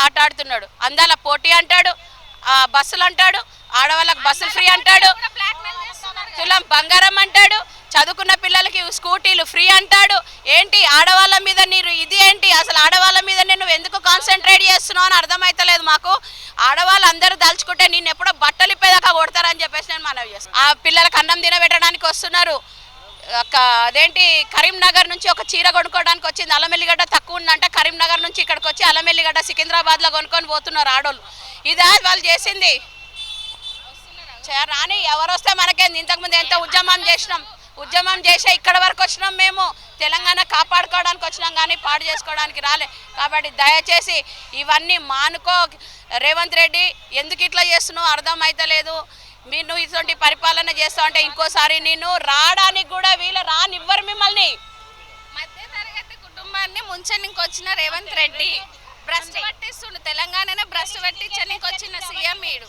ఆట ఆడుతున్నాడు అందాల పోటీ అంటాడు ఆ, బస్సులు అంటాడు ఆడవాళ్ళకి బస్సులు ఫ్రీ అంటాడు తులం బంగారం అంటాడు చదువుకున్న పిల్లలకి స్కూటీలు ఫ్రీ అంటాడు. ఏంటి ఆడవాళ్ళ మీద నీరు? ఇది ఏంటి? అసలు ఆడవాళ్ళ మీద నేను ఎందుకు కాన్సన్ట్రేట్ చేస్తున్నావు అని అర్థమైతలేదు మాకు. ఆడవాళ్ళు అందరూ దలుచుకుంటే నేను ఎప్పుడో బట్టలు ఇప్పేదాకా కొడతారని చెప్పేసి నేను మనవి చేస్తాను ఆ పిల్లలకు అన్నం తినబెట్టడానికి వస్తున్నారు. అదేంటి కరీంనగర్ నుంచి ఒక చీర కొనుక్కోవడానికి వచ్చింది. అల్లమెల్లిగడ్డ తక్కువ ఉందంటే నుంచి ఇక్కడికి వచ్చి అల్లమెల్లిగడ్డ సికింద్రాబాద్లో కొనుక్కొని పోతున్నారు ఆడోళ్ళు. ఇదా వాళ్ళు చేసింది. రాని ఎవరు వస్తే మనకేంది? ఇంతకుముందు ఎంత ఉద్యమం చేసినాం? ఉద్యమం చేసే ఇక్కడ వరకు వచ్చినాం మేము. తెలంగాణ కాపాడుకోవడానికి వచ్చినాం కానీ పాడు చేసుకోవడానికి రాలే. కాబట్టి దయచేసి ఇవన్నీ మానుకో. రేవంత్ రెడ్డి ఎందుకు ఇట్లా చేస్తున్నావు? అర్థం అయితలేదు మీరు ఇటువంటి పరిపాలన చేస్తావు అంటే ఇంకోసారి నేను రావడానికి కూడా వీళ్ళు రానివ్వరు ముంచనికి వచ్చిన రేవంత్ రెడ్డి. భ్రష్టు పట్టిస్తుండు. తెలంగాణనే భ్రష్టు పట్టించడానికి వచ్చిన సీఎం ఈడు.